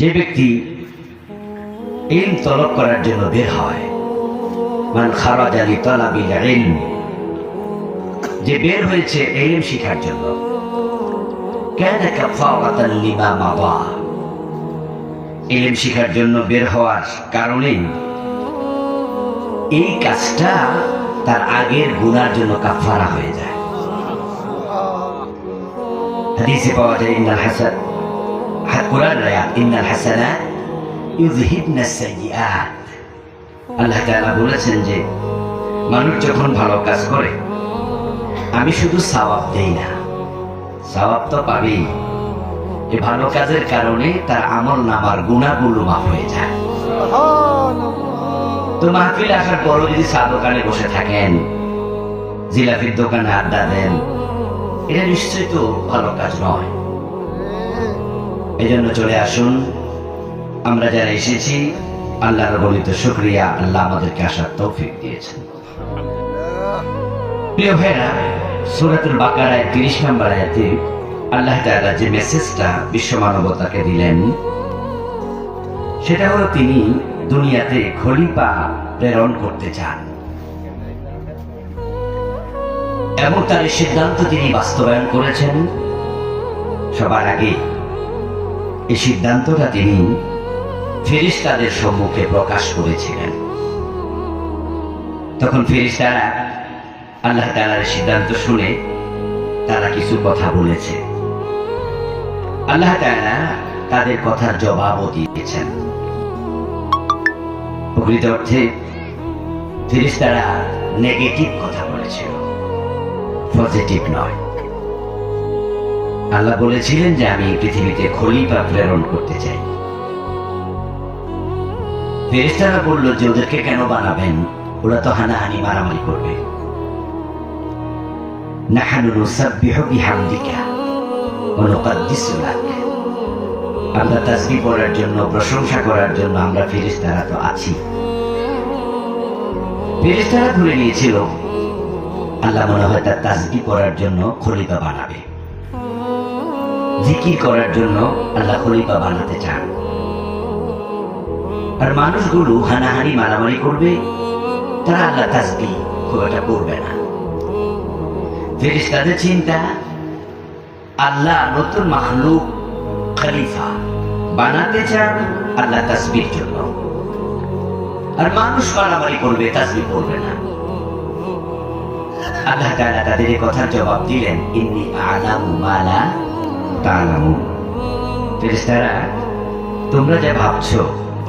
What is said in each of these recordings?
যে ব্যক্তি ইলম তলব করার জন্য বের হয়, মান খারাজ আলী যে বের হয়েছে ইলম শিখার জন্য, কেন কাফাওয়াতান লিমা মাওয়া ইলম শিখার জন্য বের হওয়ার কারণেই এই কাজটা তার আগের গুনার জন্য কাফারা হয়ে যায়। হাদিসে পাওয়া যায়, ইন্নাল হাসান কোরআন আয়াত ইন্নাল হাসানাত ইউযহিবনা সাইয়্যাত আল্লাহ তাআলা বলেছেন যে, মানুষ যখন ভালো কাজ করে, আমি শুধু সওয়াব দেই না। সওয়াব তো পাবেই। এই ভালো কাজের কারণে তার আমল নামার গুণাগুলো মাফ হয়ে যায়। তো মাহফিল আসার পরও যদি চা দোকানে বসে থাকেন, জিলাপির দোকানে আড্ডা দেন, এটা নিশ্চয়ই তো ভালো কাজ নয়। এই জন্য চলে আসুন। আমরা যারা এসেছি, আল্লাহর বলিত শুক্রিয়া, আল্লাহ আমাদেরকে আসার তৌফিক দিয়েছেন। প্রিয় ভাইরা, সুরাতুল বাকারায় তিরিশ নম্বর আয়াতে আল্লাহ তাআলা যে মেসেজটা বিশ্ব মানবতাকে দিলেন সেটা হলো তিনি দুনিয়াতে খলিফা প্রেরণ করতে চান। এবং তার সিদ্ধান্ত তিনি বাস্তবায়ন করেছেন। সবার আগে এই সিদ্ধান্তটা তিনি ফেরিস্তাদের সম্মুখে প্রকাশ করেছিলেন। তখন ফেরিস্তারা আল্লাহ তালার সিদ্ধান্ত শুনে তারা কিছু কথা বলেছে। আল্লাহ তাআলা তাদের কথার জবাবও দিয়েছেন। প্রকৃত অর্থে ফেরিস্তারা নেগেটিভ কথা বলেছিল পজিটিভ নয়। আল্লাহ বলেছিলেন যে আমি পৃথিবীতে খলিফা প্রেরণ করতে চাই। ফেরেস্তারা বলল, যে ওদেরকে কেন বানাবেন? ওরা তো হানাহানি, মারামারি করবে। আমরা তাসবিহ করার জন্য, প্রশংসা করার জন্য আমরা ফেরেশতারা তো আছি। ফেরেশতারা ধরে নিয়েছিল, আল্লাহ মনে হয় তার করার জন্য খলিফা বানাবে। জিকির করার জন্য আল্লাহ খলিফা বানাতে চান। আর মানুষগুলো হানাহানি মারামারি করবে, তারা আল্লাহ তাসবি খুব একটা করবে না। ফেরিস্তাদের চিন্তা, আল্লাহ নতুন মাহলুক খলিফা বানাতে চান আল্লাহ তাসবির জন্য। আর মানুষ মারামারি করবে তাসবি করবে না। আল্লাহ তাআলা তাদের কথার জবাব দিলেন, ইন্নি আলামু মালা তালামু ফেরেশতারা, তোমরা যা ভাবছ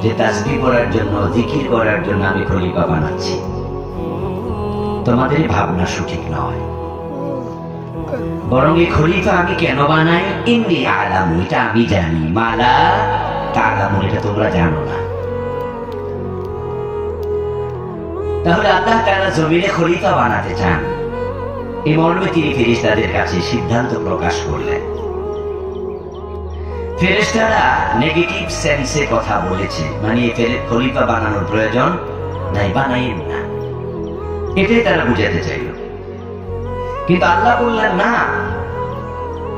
যে তাসবি করার জন্য, জিকির করার জন্য আমি খলিফা বানাচ্ছি, তোমাদের ভাবনা সঠিক নয়। বরং এই খলিফা আমি কেন বানাই? ইন্নি আলামু, এটা আমি জানি। মালা তালামু, এটা তোমরা জানো না। তাহলে আল্লাহ তারা জমিনে খলিফা বানাতে চান। এই মর্মে তিনি ফেরেশতাদের কাছে সিদ্ধান্ত প্রকাশ করলেন। ফেরেশতারা নেগেটিভ সেন্সে কথা বলেছে। মানে খলিফা বানানোর প্রয়োজন নাই বানাইন না। এটাই তারা বুঝাতে চাইল। কিন্তু আল্লাহ বললেন, না,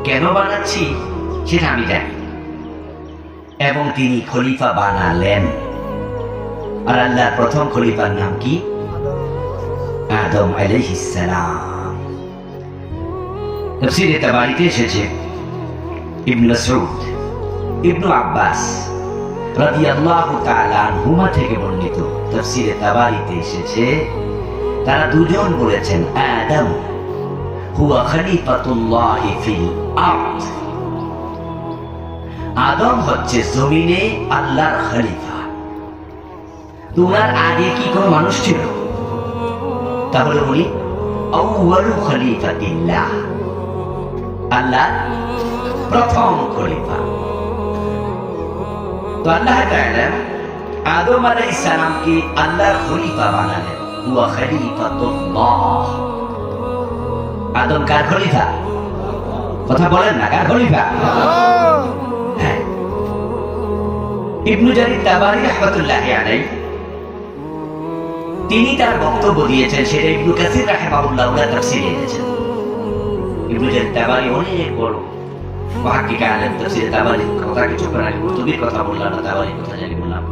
কেন বানাচ্ছি সেটা আমি জানি। এবং তিনি খলিফা বানালেন। আর আল্লাহর প্রথম খলিফার নাম কি? আদম আলাইহিস সালাম। তাফসীরে তাবারিতে এসেছে ইবনে মাসউদ ইবনু আব্বাস রাদিয়াল্লাহু তাআলা আনহুমা থেকে বর্ণিত। তাবারিতে এসেছে, তারা দুজন বলেছেন, আদম হুয়া ফিল আরদ। আদম হচ্ছে জমিনে আল্লাহর খলিফা। তোমার আগে কি কোনো মানুষ ছিল? তাহলে বলি, আউয়ালু খলিফাতিল্লাহ। আল্লাহ প্রথম খলিফা। তো আল্লাহ আদম আলাইহিস সালামকে আল্লাহর খলিফা বানালেন হুয়া খলিফাতুল্লাহ আদম কার খলিফা? কথা বলেন না, কার খলিফা? হ্যাঁ। ইবনু জারির তাবারি তিনি তার বক্তব্য দিয়েছেন, সেটা ইবনু কাসির রাহিমাহুল্লাহ তার তাফসীরে এনেছেন। ইবনু জারির তাবারি অনেক বড়। কথা কিছু করার কথা না কথা জানি বললাম।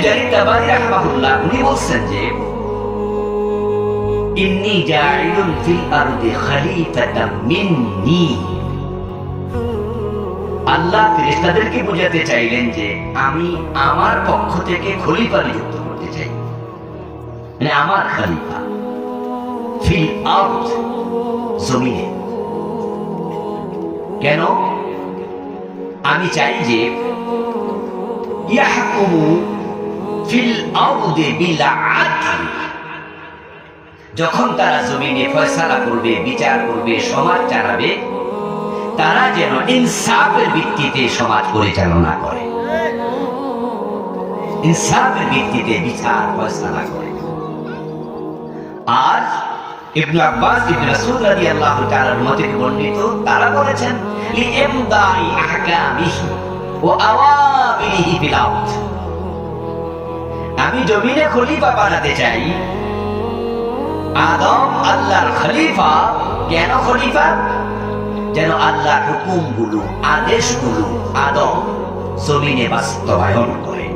জারির উনি বলছেন যে, ইন্নি জাইলুন ফিল আরদি খলিফাতাম মিন্নি। আল্লাহ ফেরেশতাদেরকে বোঝাতে চাইলেন যে, আমি আমার পক্ষ থেকে খলিফা নিযুক্ত করতে চাই। মানে আমার খলিফা। ফিল জমিনে। কেন? আমি চাই যে যখন তারা জমিনে ফয়সালা করবে, বিচার করবে, সমাজ চালাবে, তারা যেন ইনসাফের ভিত্তিতে সমাজ পরিচালনা করে। ইনসাফের ভিত্তিতে বিচার, ফয়সালা করে। আর ইবনু আব্বাস ইবনু রাসূল রাদিয়াল্লাহু তাআলার মতে বর্ণিত, তারা বলেছেন লিইমদাই আহকামিহি ওয়া আওয়ামিরিহি ফিল আরদ আমি জমিনে খলিফা বানাতে চাই। আদম আল্লাহর খলিফা, কেন খলিফা? যেন আল্লাহর হুকুমগুলো, আদেশগুলো আদম জমিনে বাস্তবায়ন করে।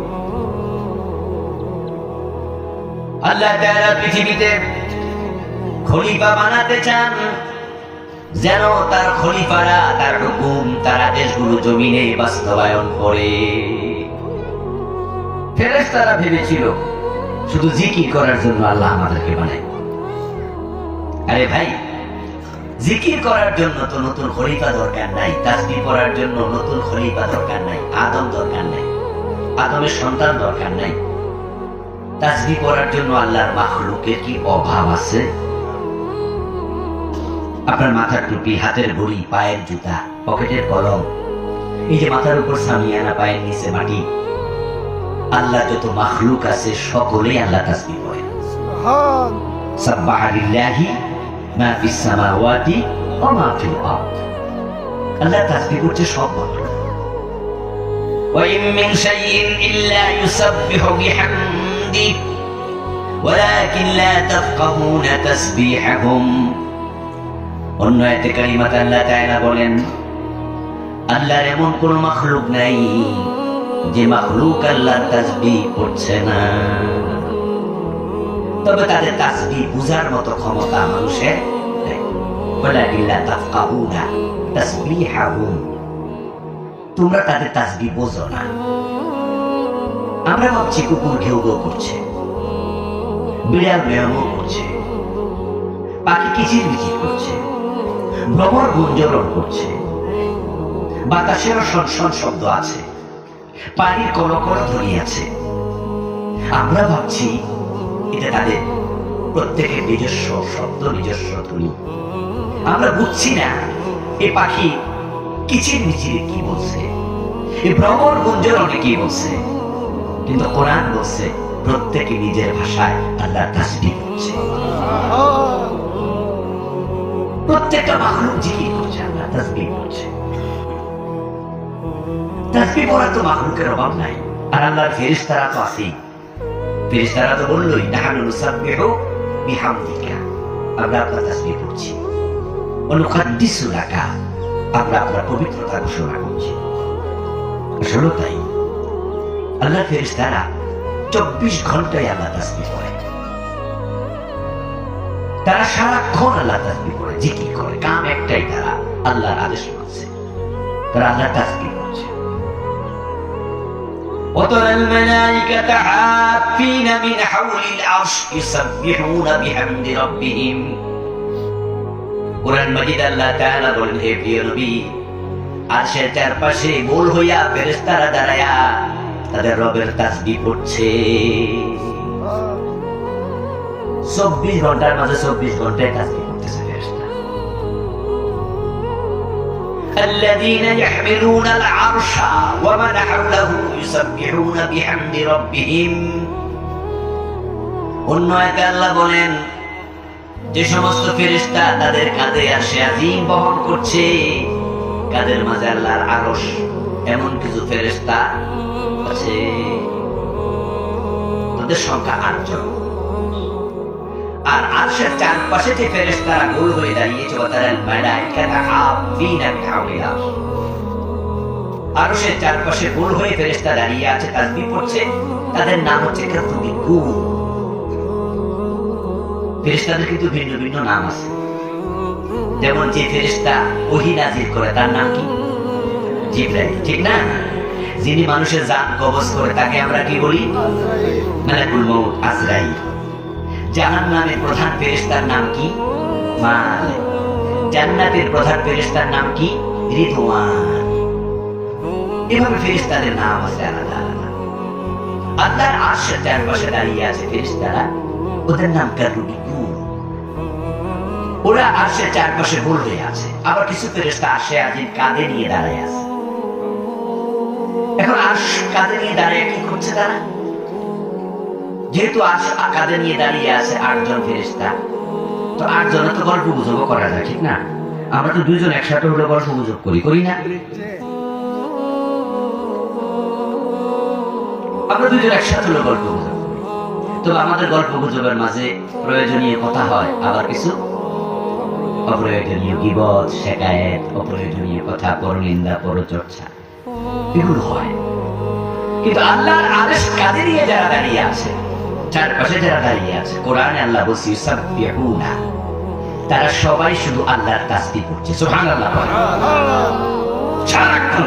আল্লাহ তাআলা পৃথিবীতে খলিফা বানাতে চান, যেন তার খলিফারা, তার হুকুম, তার আদেশগুলো জমিনে বাস্তবায়ন করে। ফেরেশতারা ভেবেছিল, শুধু জিকির করার জন্য আল্লাহ আমাদেরকে বানায়। আরে ভাই, জিকির করার জন্য তো নতুন খলিফা দরকার নাই তাসবিহ পড়ার জন্য নতুন খলিফা দরকার নাই, আদম দরকার নাই, আদমের সন্তান দরকার নাই। তাসবিহ পড়ার জন্য আল্লাহর মাখলুকের কি অভাব আছে? আপনার মাথার টুপি হাতের ঘড়ি পায়ের জুতা পকেটের কলম এই যে মাথার উপর সামিয়ানা পায়ের নিচে মাটি আল্লাহ যত মাখলুক আছে সকলেই আল্লাহ তাসবিহ পড়ে سبحان সাব্বাহা লিল্লাহি মা ফিস সামাওয়াতি ওয়া মা ফিল আরদ আল্লাহ তাসবিহ করছে সব মাখলুক وإن من شيء إلا يسبح بحمده ولكن لا تفقهون تسبيحهم অন্য এতে কারিমাত আল্লাহ তাআলা বলেন, আল্লাহর এমন কোন মাখলুক নাই যে মাখলুক আল্লাহর তাসবিহ করছে না। তবে তাদের তাসবিহ বুঝার মতো ক্ষমতা মানুষের তোমরা তাদের তাসবিহ বোঝো না। আমরা ভাবছি কুকুর ঘেউ ঘেউ করছে, বিড়াল ব্যায়ামও করছে, পাখি কিচির মিচির করছে। ভ্রমর গুঞ্জরণ করছে। বাতাসেরও সনসন শব্দ আছে। পানির কলকল আছে। আমরা ভাবছি, এটা তাদের প্রত্যেকের নিজস্ব শব্দ, নিজস্ব ধ্বনি। আমরা বুঝছি না, এ পাখি কিচির মিচিরে কি বলছে? এ ভ্রমণ গুঞ্জরণে কি বলছে? কিন্তু কোরআন বলছে, প্রত্যেকে নিজের ভাষায় আল্লাহ তাসবিহ করছে। প্রত্যেকটা মাখলুক জিকির করছে আল্লাহ তাসবিহ করছে তাসবিহ পড়ার তো মাখলুকের অভাব নাই। আর আল্লাহর ফেরেশতারা তো আছেই। তো বললোই, নাহানু নুসাব্বিহু বিহামদিকা। আমরা আপনার তাসবিহ পড়ছি। অনুখাদ্দিসু লাকা। আমরা আপনার পবিত্রতা ঘোষণা করছি। আসলে তাই। আল্লাহ ফেরেশতারা চব্বিশ ঘন্টায় আল্লাহ তাসবিহ পড়ে তারা সারাক্ষণ আল্লাহ তাসবিহ করে জিকির করে কাম একটাই তারা আল্লাহর আদেশ করছে তারা আল্লাহ তাসবিহ করছে وترى الملائكة حافين من حول العرش يسبحون بحمد ربهم কোরআন মাজিদ আল্লাহ তাআলা বলেন হে প্রিয় নবী আরশের চারপাশে গোল হইয়া ফেরেশতারা দাঁড়ায়া তাদের রবের তাসবিহ পড়ছে চব্বিশ ঘন্টার মাঝে চব্বিশ ঘন্টায় তাসবিহ الذين يحملون العرش ومن حوله يسبحون بحمد ربهم অন্য একে আল্লাহ বলেন যে সমস্ত ফেরেশতা তাদের কাঁধে আসে আজিম বহন করছে কাদের মাঝে আল্লাহর আরশ এমন কিছু ফেরেশতা আছে তাদের সংখ্যা আটজন আর আরশের চারপাশে যে ফেরেশতারা গোল হয়ে দাঁড়িয়েছে ওয়াতারাল মালাইকাতা হাফিনা বিহাউলিল্লাহ আরশের চারপাশে গোল হয়ে ফেরেশতা দাঁড়িয়ে আছে তাসবিহ পড়ছে তাদের নাম হচ্ছে কাতুবি কুল ফেরেশতাদের কিন্তু ভিন্ন ভিন্ন নাম আছে। যেমন যে ফেরেশতা ওহী নাজির করে, তার নাম কি? জিব্রাইল, ঠিক না? যিনি মানুষের জাত কবজ করে, তাকে আমরা কি বলি? মালাকুল মউত আজরাইল। জাহান নামের প্রধান ফেরেশতার নাম কি? জান্নাতের প্রধান ফেরেশতার নাম কি? রিদওয়ান। এভাবে ফেরেশতাদের নাম আছে আলাদা আল্লাহর আরশের চারপাশে দাঁড়িয়ে আছে ফেরেশতারা। ওদের নাম ওরা আরশের চারপাশে গোল হয়ে আছে। আবার কিছু ফেরেশতা আসে আজিম কাঁধে নিয়ে দাঁড়ায় আছে। এখন আশ কাঁধে নিয়ে দাঁড়িয়ে কি করছে তারা? যেহেতু কাঁধে নিয়ে দাঁড়িয়ে আছে আটজন ফেরেশতা, তো আটজনে তো গল্প গুজবও করা যায়, ঠিক না? আমরা তো দুইজন একসাথে হলে গল্প গুজব করি করি না? আমরা দুজন একসাথে হলে গল্প গুজব করি। তবে আমাদের গল্প গুজবের মাঝে প্রয়োজনীয় কথা হয়, আবার কিছু? অপ্রয়োজনীয় গিবত শেখায়েত অপ্রয়োজনীয় কথা, পরনিন্দা, পরচর্চা, এগুলো হয়। কিন্তু আল্লাহর আদেশ কাজে নিয়ে যারা দাঁড়িয়ে আছে চারপাশে যারা দাঁড়িয়ে আছে কোরআনে আল্লাহ বলছি, ইউসাব্বিহুনা। তারা সবাই শুধু আল্লাহর তাসবিহ করছে সুবহানাল্লাহ। সারাক্ষণ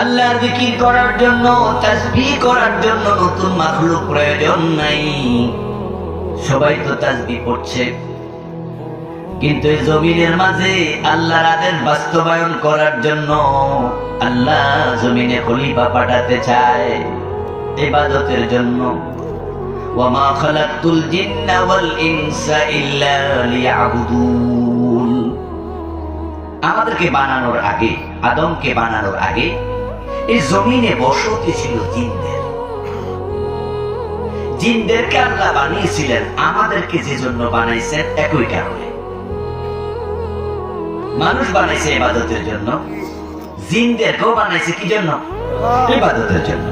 আল্লাহর জিকির করার জন্য, তাসবিহ করার জন্য নতুন মাখলুক প্রয়োজন নাই। সবাই তো তাসবিহ পড়ছে। কিন্তু এই জমিনের মাঝে আল্লাহর আদেশ বাস্তবায়ন করার জন্য আল্লাহ জমিনে খলিফা পাঠাতে চায় ইবাদতের জন্য। আমাদেরকে বানানোর আগে, আদমকে বানানোর আগে এই জমিনে বসতি ছিল জিনদের। জিনদেরকে আল্লাহ বানিয়েছিলেন, আমাদেরকে যে জন্য বানাইছেন একই কারণে। মানুষ বানাইছে ইবাদতের জন্য। জিনদেরকেও বানাইছে কি জন্য? ইবাদতের জন্য।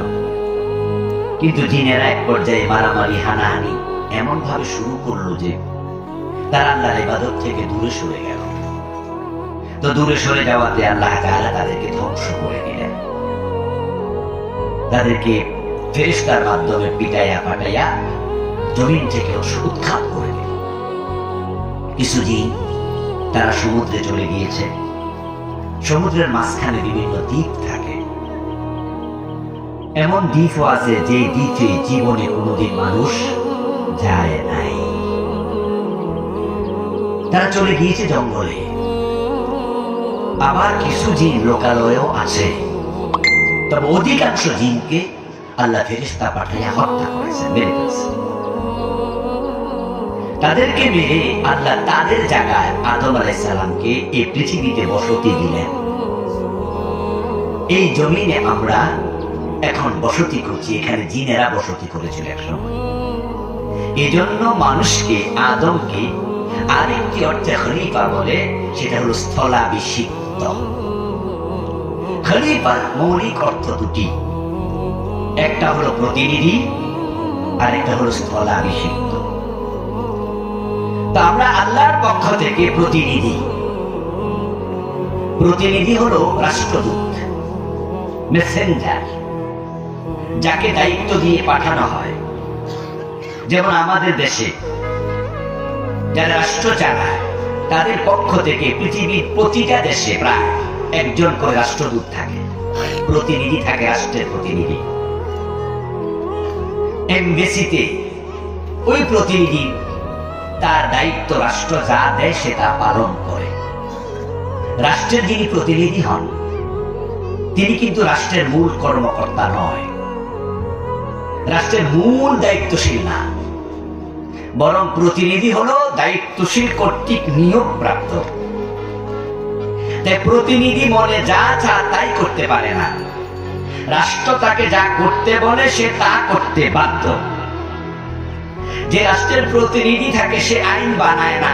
কিন্তু জিনেরা এক পর্যায়ে মারামারি হানাহানি এমন ভাবে শুরু করল যে তারা আল্লাহর ইবাদত থেকে দূরে সরে গেল। তো দূরে সরে যাওয়াতে আল্লাহ তাআলা তাদেরকে ধ্বংস করে দিলেন। তাদেরকে ফেরেশতার মাধ্যমে পিটাইয়া পাটাইয়া জমিন থেকে উৎখাত করে দিল কিছু জিন তারা সমুদ্রে চলে গিয়েছে। সমুদ্রের মাঝখানে বিভিন্ন দ্বীপ থাকে। এমন দ্বীপও আছে যে দ্বীপে জীবনে কোনোদিন মানুষ যায় নাই। তারা চলে গিয়েছে জঙ্গলে। আবার কিছু জিন লোকালয়েও আছে। তবে অধিকাংশ জিনকে আল্লাহ ফেরিস্তা পাঠাইয়া হত্যা করেছেন মেরে ফেলছেন তাদেরকে মেরে আল্লাহ তাদের জায়গায় আদম আলাইসালামকে এই পৃথিবীতে বসতি দিলেন। এই জমিনে আমরা এখন বসতি করছি এখানে জিনেরা বসতি করেছিল একসময়। এজন্য মানুষকে আদমকে আরেকটি অর্থে খলিফা বলে, সেটা হলো স্থলাভিষিক্ত। খলিফার মৌলিক অর্থ দুটি। একটা হলো প্রতিনিধি আর একটা হলো স্থলাভিষিক্ত। আমরা আল্লাহর পক্ষ থেকে প্রতিনিধি। প্রতিনিধি হলো রাষ্ট্রদূত মেসেঞ্জার যাকে দায়িত্ব দিয়ে পাঠানো হয়। যেমন আমাদের দেশে, যারা রাষ্ট্র চালায়, তাদের পক্ষ থেকে পৃথিবীর প্রতিটা দেশে প্রায় একজন করে রাষ্ট্রদূত থাকে। প্রতিনিধি থাকে রাষ্ট্রের প্রতিনিধি। এমবেসিতে ওই প্রতিনিধি তার দায়িত্ব রাষ্ট্র যা দেয় সে তা পালন করে। রাষ্ট্রের যিনি প্রতিনিধি হন, তিনি কিন্তু রাষ্ট্রের মূল কর্মকর্তা নয়। রাষ্ট্রের মূল দায়িত্বশীল না। বরং প্রতিনিধি হলো দায়িত্বশীল কর্তৃক নিয়োগ প্রাপ্ত তাই প্রতিনিধি মনে যা চা তাই করতে পারে না। রাষ্ট্র তাকে যা করতে বলে সে তা করতে বাধ্য। যে রাষ্ট্রের প্রতিনিধি থাকে সে আইন বানায় না।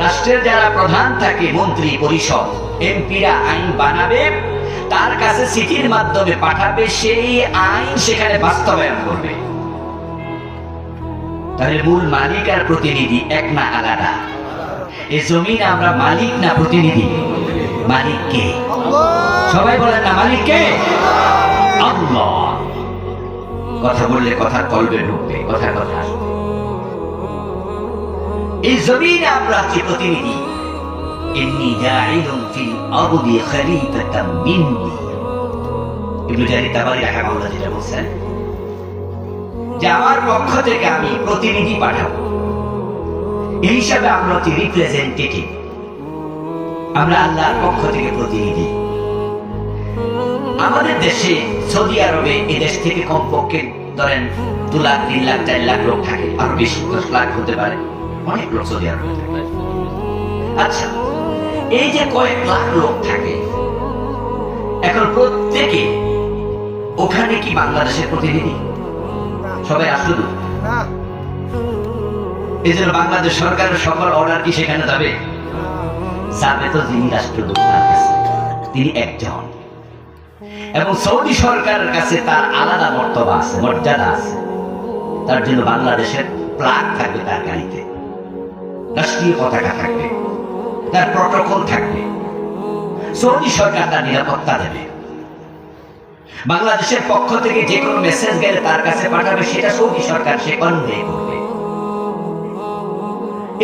রাষ্ট্রের যারা প্রধান থাকে, মন্ত্রী, পরিষদ, এমপিরা আইন বানাবে, তার কাছে চিঠির মাধ্যমে পাঠাবে, সেই আইন সেখানে বাস্তবায়ন করবে। তাহলে মূল মালিক আর প্রতিনিধি এক না আলাদা। এই জমিনে আমরা মালিক না প্রতিনিধি? মালিক কে? সবাই বলেন না, মালিক কে? আল্লাহ। কথা বললে কথা কলবে ঢুকবে, কথা কথা। এই জমিনে আমরা আজকে প্রতিনিধি। এমনি যাই হচ্ছি আরদি খলিফাতাম মিন্নি। ইবনে জারি তাবারি যেটা বলছেন, যে আমার পক্ষ থেকে আমি প্রতিনিধি পাঠাবো। এই হিসাবে আমরা হচ্ছি রিপ্রেজেন্টেটিভ আমরা আল্লাহর পক্ষ থেকে প্রতিনিধি। আমাদের দেশে সৌদি আরবে এদেশ দেশ থেকে কমপক্ষে ধরেন দু লাখ, তিন লাখ, চার লাখ লোক থাকে। আরও বেশি, দশ লাখ হতে পারে। অনেক লোক সৌদি আরবে আচ্ছা এই যে কয়েক লাখ লোক থাকে, এখন প্রত্যেকে ওখানে কি বাংলাদেশের প্রতিনিধি? সবাই আসলো না এই জন্য বাংলাদেশ সরকারের সকল অর্ডার কি সেখানে যাবে? যাবে তো যিনি রাষ্ট্রদূত তিনি একজন। এবং সৌদি সরকারের কাছে তার আলাদা মর্তবা আছে, মর্যাদা আছে। তার জন্য বাংলাদেশের প্লাগ থাকবে তার গাড়িতে। রাষ্ট্রীয় পতাকা থাকবে। তার প্রটোকল থাকবে। সৌদি সরকার তার নিরাপত্তা দেবে। বাংলাদেশের পক্ষ থেকে যে কোনো মেসেজ গেলে তার কাছে পাঠাবে, সেটা সৌদি সরকার সে কনভে করবে।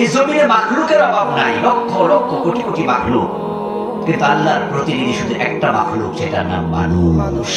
এই জমিনে মাখলুকের অভাব নাই, লক্ষ লক্ষ কোটি কোটি মাখলুক। কিন্তু আল্লাহর প্রতিনিধি শুধু একটা মাখলুক সেটার নাম মানুষ।